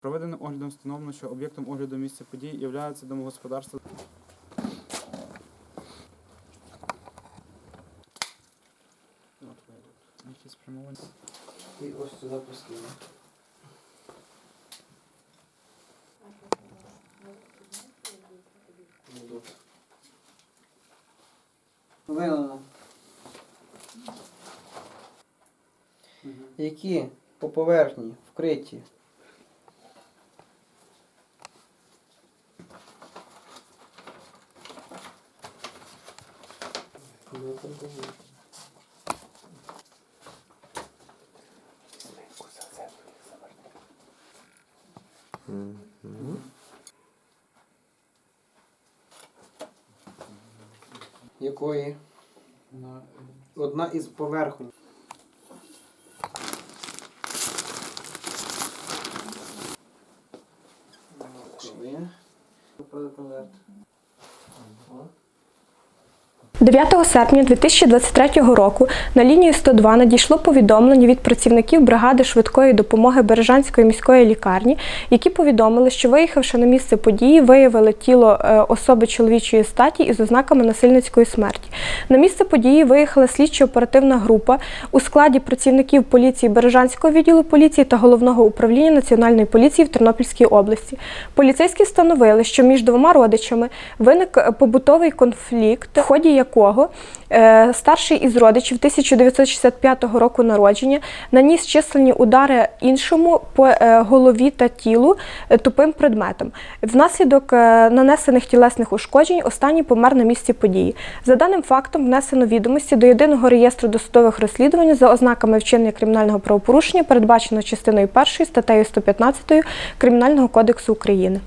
Проведеним оглядом встановлено, що об'єктом огляду місця подій є домогосподарство. І ось сюди постійно. Вилено. Які по поверхні вкриті якої На одна із поверхонь. Коли? Конверт. О. 9 серпня 2023 року на лінію 102 надійшло повідомлення від працівників бригади швидкої допомоги Бережанської міської лікарні, які повідомили, що виїхавши на місце події, виявили тіло е, особи чоловічої статі із ознаками насильницької смерті. На місце події виїхала слідчо-оперативна група у складі працівників поліції Бережанського відділу поліції та головного управління національної поліції в Тернопільській області. Поліцейські встановили, що між двома родичами виник побутовий конфлікт, в ході якого е, старший із родичів 1965 року народження наніс численні удари іншому по е, голові та тілу е, тупим предметом. Внаслідок нанесених тілесних ушкоджень останній помер на місці події. За даним фактом внесено відомості до єдиного реєстру досудових розслідувань за ознаками вчинення кримінального правопорушення, передбачено частиною 1 статтею 115 Кримінального кодексу України.